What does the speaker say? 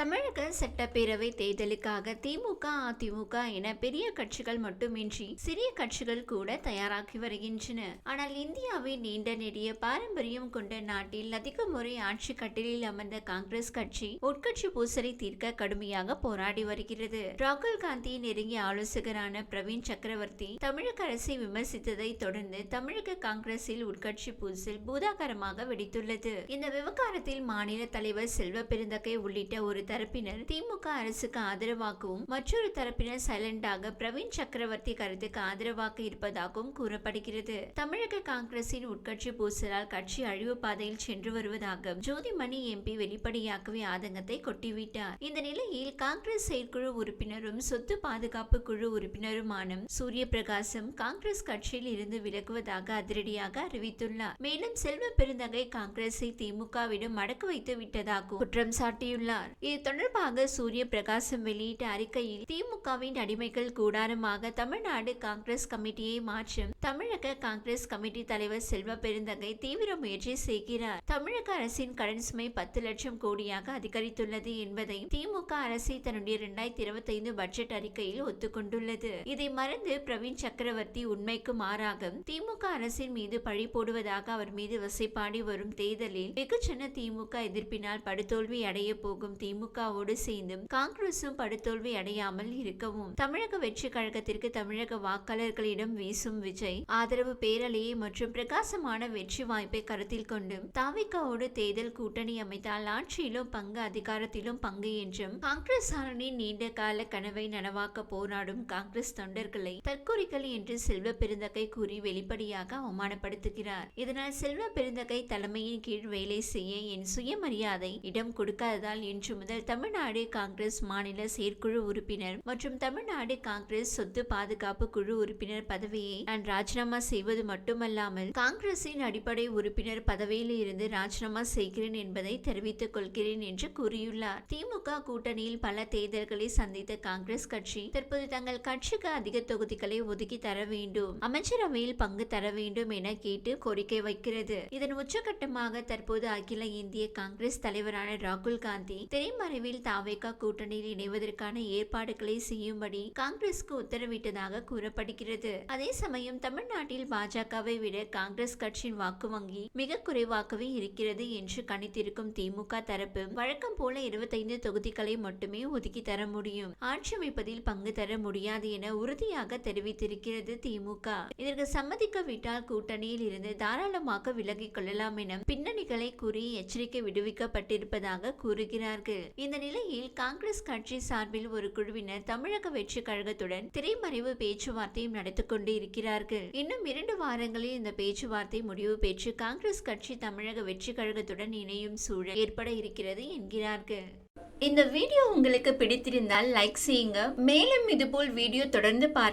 தமிழக சட்டப்பேரவை தேர்தலுக்காக திமுக அதிமுக என பெரிய கட்சிகள் மட்டுமின்றி சிறிய கட்சிகள் கூட தயாராகி வருகின்றன. ஆனால் இந்தியாவின் நீண்ட நெடிய பாரம்பரியம் கொண்ட நாட்டில் அதிக முறை ஆட்சி கட்டிலில் அமர்ந்த காங்கிரஸ் கட்சி உட்கட்சி பூசலை தீர்க்க கடுமையாக போராடி வருகிறது. ராகுல் காந்தி நெருங்கிய ஆலோசகரான பிரவீன் சக்கரவர்த்தி தமிழக அரசை விமர்சித்ததை தொடர்ந்து தமிழக காங்கிரஸில் உட்கட்சி பூசல் பூதாகரமாக வெடித்துள்ளது. இந்த விவகாரத்தில் மாநில தலைவர் செல்வ பெருந்தகை உள்ளிட்ட ஒரு தரப்பினர் திமுக அரசுக்கு ஆதரவாகவும் மற்றொரு தரப்பினர் சைலண்டாக பிரவீன் சக்கரவர்த்தி கருத்துக்கு ஆதரவாக இருப்பதாகவும் கூறப்படுகிறது. தமிழக காங்கிரசின் உட்கட்சி பூசலால் கட்சி அழிவு பாதையில் சென்று வருவதாக ஜோதிமணி எம்பி வெளிப்படையாகவே ஆதங்கத்தை கொட்டிவிட்டார். இந்த நிலையில் காங்கிரஸ் செயற்குழு உறுப்பினரும் சொத்து பாதுகாப்பு குழு உறுப்பினருமான சூரிய பிரகாசம் காங்கிரஸ் கட்சியில் இருந்து விலகுவதாக அதிரடியாக அறிவித்துள்ளார். மேலும் செல்வ பெருந்தகை காங்கிரஸை திமுகவிடம் மடக்கு வைத்து விட்டதாகவும் குற்றம் சாட்டியுள்ளார். இது தொடர்பாக சூரிய பிரகாசம் வெளியிட்ட அறிக்கையில் திமுகவின் அடிமைகள் கூடாரமாக தமிழ்நாடு காங்கிரஸ் கமிட்டியை மாற்றும் தமிழக காங்கிரஸ் கமிட்டி தலைவர் செல்வ பெருந்தகை தீவிர முயற்சி செய்கிறார். தமிழக அரசின் கடன் சுமை பத்து லட்சம் கோடியாக அதிகரித்துள்ளது என்பதை திமுக அரசை தன்னுடைய இரண்டாயிரத்தி இருபத்தி ஐந்து பட்ஜெட் அறிக்கையில் ஒத்துக்கொண்டுள்ளது. இதை மறந்து பிரவீன் சக்கரவர்த்தி உண்மைக்கு மாறாக திமுக அரசின் மீது பழி போடுவதாக அவர் மீது வசைப்பாடி வரும் தேர்தலில் வெகுஜன திமுக எதிர்ப்பினால் படுதோல்வி அடைய போகும் திமுக திமுகவோடு சேர்ந்தும் காங்கிரசும் படுதோல்வி அடையாமல் இருக்கவும். தமிழக வெற்றி கழகத்திற்கு தமிழக வாக்காளர்களிடம் வீசும் விஜய் ஆதரவு பேரலையை மற்றும் பிரகாசமான வெற்றி வாய்ப்பை கருத்தில் கொண்டு தாவிகாவோடு தேர்தல் கூட்டணி அமைத்தால் ஆட்சியிலும் பங்கு அதிகாரத்திலும் பங்கு என்றும் காங்கிரஸ் ஆரணின் நீண்ட கால கனவை நனவாக்க போராடும் காங்கிரஸ் தொண்டர்களை தற்கொலைகள் என்று செல்வ பெருந்தகை கூறி வெளிப்படையாக அவமானப்படுத்துகிறார். இதனால் செல்வ பெருந்தகை தலைமையின் கீழ் வேலை செய்ய என் சுயமரியாதை இடம் கொடுக்காததால் இன்று முதல் தமிழ்நாடு காங்கிரஸ் மாநில செயற்குழு உறுப்பினர் மற்றும் தமிழ்நாடு காங்கிரஸ் சொத்து பாதுகாப்பு குழு உறுப்பினர் பதவியை நான் ராஜினாமா செய்வது மட்டுமல்லாமல் காங்கிரசின் அடிப்படை உறுப்பினர் பதவியில் இருந்து ராஜினாமா செய்கிறேன் என்பதை தெரிவித்துக் கொள்கிறேன் என்று கூறியுள்ளார். திமுக கூட்டணியில் பல தேர்தல்களை சந்தித்த காங்கிரஸ் கட்சி தற்போது தங்கள் கட்சிக்கு அதிக தொகுதிகளை ஒதுக்கி தர வேண்டும் அமைச்சரவையில் பங்கு தர வேண்டும் என கேட்டு கோரிக்கை வைக்கிறது. இதன் உச்சகட்டமாக தற்போது அகில இந்திய காங்கிரஸ் தலைவரான ராகுல் காந்தி மறைவில் தாவேகா கூட்டணியில் இணைவதற்கான ஏற்பாடுகளை செய்யும்படி காங்கிரஸ்க்கு உத்தரவிட்டதாக கூறப்படுகிறது. அதே சமயம் தமிழ்நாட்டில் பாஜகவை விட காங்கிரஸ் கட்சியின் வாக்கு வங்கி மிக குறைவாகவே இருக்கிறது என்று கணித்திருக்கும் திமுக தரப்பு வழக்கம் போல இருபத்தைந்து தொகுதிகளை மட்டுமே ஒதுக்கி தர முடியும். ஆட்சி அமைப்பதில் பங்கு தர முடியாது என உறுதியாக தெரிவித்திருக்கிறது திமுக. இதற்கு சம்மதிக்கவிட்டால் கூட்டணியில் இருந்து தாராளமாக விலகிக் கொள்ளலாம் என பின்னணிகளை கூறி எச்சரிக்கை விடுவிக்கப்பட்டிருப்பதாக கூறுகிறார்கள். இந்த நிலையில் காங்கிரஸ் கட்சி சார்பில் ஒரு குழுவினர் தமிழக வெற்றி கழகத்துடன் திரைமறைவு பேச்சுவார்த்தையும் நடத்தி கொண்டு இருக்கிறார்கள். இன்னும் இரண்டு வாரங்களில் இந்த பேச்சுவார்த்தை முடிவு பெற்று காங்கிரஸ் கட்சி தமிழக வெற்றி கழகத்துடன் இணையும் சூழல் ஏற்பட இருக்கிறது என்கிறார்கள். இந்த வீடியோ உங்களுக்கு பிடித்திருந்தால் லைக் செய்யுங்க. மேலும் இதுபோல் வீடியோ தொடர்ந்து பார்க்க